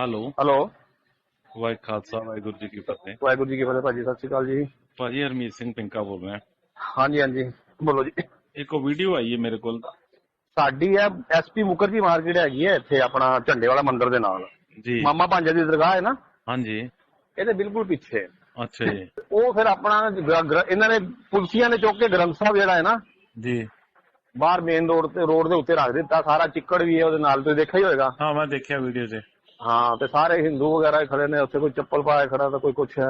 Hello. Hello. ਵਾਹਿ ਖਾਲਸਾ ਵਾਹਿਗੁਰੂ ਜੀ ਕੀ ਫਤਿਹ। ਵਾਹਿਗੁਰੂ ਜੀ ਕੀ ਫਤਿਹ ਭਾਜੀ ਸਤਿ ਸ਼੍ਰੀ ਅਕਾਲ ਜੀ। ਭਾਜੀ ਹਰਮੀਤ ਸਿੰਘ ਪਿੰਕਾ ਬੋਲ ਰਿਹਾ। ਹਾਂਜੀ ਹਾਂਜੀ ਬੋਲੋ ਜੀ। ਇੱਕ ਵੀਡੀਓ ਆਈ ਹੈ ਮੇਰੇ ਕੋਲ। ਸਾਡੀ ਹੈ ਐਸਪੀ ਮੁਕਰਜੀ ਮਾਰਕੀਟ ਹੈਗੀ ਹੈ ਇੱਥੇ ਆਪਣਾ ਝੰਡੇ ਵਾਲਾ ਮੰਦਿਰ ਦੇ ਨਾਲ। ਜੀ। ਮਾਮਾ ਭਾਂਜਾ ਦੀ ਦਰਗਾਹ ਹੈ ਨਾ? ਹਾਂਜੀ। ਇਹਦੇ ਬਿਲਕੁਲ ਪਿੱਛੇ ਅੱਛਾ ਜੀ। ਉਹ ਫਿਰ ਆਪਣਾ ਇਹਨਾਂ ਨੇ ਪੁਲਸੀਆਂ ਨੇ ਚੁੱਕ ਕੇ ਗ੍ਰੰਥ ਸਾਹਿਬ ਜਿਹੜਾ ਹੈ ਨਾ ਜੀ। ਬਾਹਰ ਮੇਨ ਰੋਡ ਤੇ ਰੋਡ ਦੇ ਉੱਤੇ ਰੱਖ ਦਿੱਤਾ। ਸਾਰਾ ਚਿੱਕੜ ਵੀ ਹੈ ਉਹਦੇ ਨਾਲ ਤੁਸੀਂ ਦੇਖਿਆ ਹੀ ਹੋਵੇਗਾ ਹਾਂ ਮੈਂ ਦੇਖਿਆ ਵੀਡੀਓ 'ਚ। ਹਾਂ ਤੇ ਸਾਰੇ ਹਿੰਦੂ ਵਗੈਰਾ ਖੜੇ ਨੇ ਉੱਥੇ ਕੋਈ ਚੱਪਲ ਪਾਇਆ ਖੜਾ ਤਾਂ ਕੋਈ ਕੁਛ ਹੈ।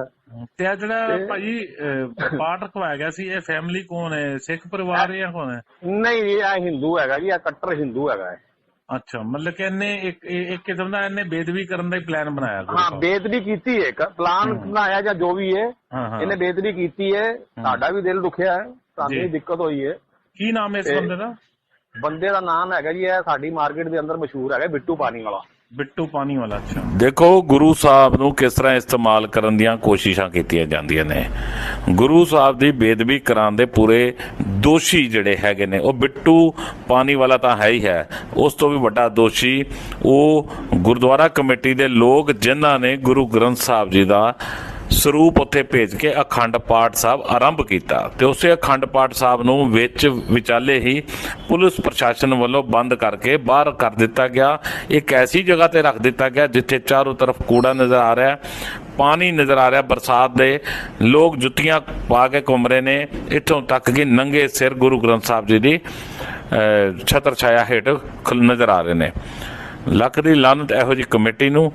ਤੇ ਆ ਜਿਹੜਾ ਅਹ, ਪਾਠ ਰਖਵਾਇਆ ਗਿਆ ਸੀ ਇਹ ਫੈਮਿਲੀ ਕੌਣ ਹੈ? ਸਿੱਖ ਪਰਿਵਾਰ ਹੈ ਜਾਂ ਕੌਣ ਹੈ? ਨਹੀਂ ਇਹ ਹਿੰਦੂ ਹੈਗਾ ਜੀ ਇਹ ਕੱਟਰ ਹਿੰਦੂ ਹੈਗਾ ਹੈ ਅੱਛਾ ਮਤਲਬ ਕਿ ਇਹਨੇ ਇੱਕ ਇੱਕ ਕਿਸਮ ਦਾ ਇਹਨੇ ਬੇਦਬੀ ਕਰਨ ਦਾ ਹੀ ਪਲਾਨ ਬਣਾਇਆ ਹਾਂ। ਬੇਦਬੀ ਕੀਤੀ ਹੈ ਇੱਕ ਪਲਾਨ ਬਣਾਇਆ ਜਾਂ ਜੋ ਵੀ ਹੈ ਇਹਨੇ ਬੇਦਬੀ ਕੀਤੀ ਹੈ ਸਾਡਾ ਵੀ ਦਿਲ ਦੁਖਿਆ ਹੈ ਸਾਨੂੰ। ਵੀ ਦਿੱਕਤ ਹੋਈ ਹੈ। ਕੀ ਨਾਮ ਹੈ ਇਸ ਬੰਦੇ ਦਾ? ਬੰਦੇ ਦਾ ਨਾਮ ਹੈਗਾ ਜੀ ਇਹ ਸਾਡੀ ਮਾਰਕੀਟ ਦੇ ਅੰਦਰ ਮਸ਼ਹੂਰ ਹੈਗਾ ਬਿੱਟੂ ਪਾਣੀ ਵਾਲਾ। ਬਿੱਟੂ ਪਾਣੀ ਵਾਲਾ, ਅੱਛਾ। ਦੇਖੋ, ਗੁਰੂ ਸਾਹਿਬ ਨੂੰ ਕਿਸ ਤਰ੍ਹਾਂ ਇਸਤੇਮਾਲ ਕਰਨ ਦੀਆਂ ਕੋਸ਼ਿਸ਼ਾਂ ਕੀਤੀਆਂ ਜਾਂਦੀਆਂ ਨੇ। ਗੁਰੂ ਸਾਹਿਬ ਦੀ ਬੇਦਬੀ ਕਰਾਉਣ ਦੇ ਪੂਰੇ ਦੋਸ਼ੀ ਜਿਹੜੇ ਹੈਗੇ ਨੇ, ਉਹ ਬਿੱਟੂ ਪਾਣੀ ਵਾਲਾ ਤਾਂ ਹੈ ਹੀ ਹੈ। ਉਸ ਤੋਂ ਵੀ ਵੱਡਾ ਦੋਸ਼ੀ, ਉਹ ਗੁਰਦੁਆਰਾ ਕਮੇਟੀ ਦੇ ਲੋਕ, ਜਿਨ੍ਹਾਂ ਨੇ ਗੁਰੂ ਗ੍ਰੰਥ ਸਾਹਿਬ ਜੀ ਦਾ ਸਰੂਪ ਉੱਥੇ ਭੇਜ ਕੇ ਅਖੰਡ ਪਾਠ ਸਾਹਿਬ ਆਰੰਭ ਕੀਤਾ ਤੇ ਉਸੇ ਅਖੰਡ ਪਾਠ ਸਾਹਿਬ ਨੂੰ ਵਿੱਚ ਵਿਚਾਲੇ ਹੀ ਪੁਲਿਸ ਪ੍ਰਸ਼ਾਸਨ ਵੱਲੋਂ ਬੰਦ ਕਰਕੇ ਬਾਹਰ ਕਰ ਦਿੱਤਾ ਗਿਆ। ਇੱਕ ਐਸੀ ਜਗ੍ਹਾ ਤੇ ਰੱਖ ਦਿੱਤਾ ਗਿਆ ਜਿੱਥੇ ਚਾਰੋਂ ਤਰਫ ਕੂੜਾ ਨਜ਼ਰ ਆ ਰਿਹਾ ਹੈ ਪਾਣੀ ਨਜ਼ਰ ਆ ਰਿਹਾ ਬਰਸਾਤ ਦੇ। ਲੋਕ ਜੁੱਤੀਆਂ ਪਾ ਕੇ ਘੁੰਮ ਰਹੇ ਨੇ। ਇੱਥੋਂ ਤੱਕ ਕਿ ਨੰਗੇ ਸਿਰ ਗੁਰੂ ਗ੍ਰੰਥ ਸਾਹਿਬ ਜੀ ਦੀ ਛਤਰ ਛਾਇਆ ਹੇਠ ਖਲ- ਨਜ਼ਰ ਆ ਰਹੇ ਨੇ। ਲੱਖ ਦੀ ਲਾਨਤ ਇਹੋ ਜੀ ਕਮੇਟੀ ਨੂੰ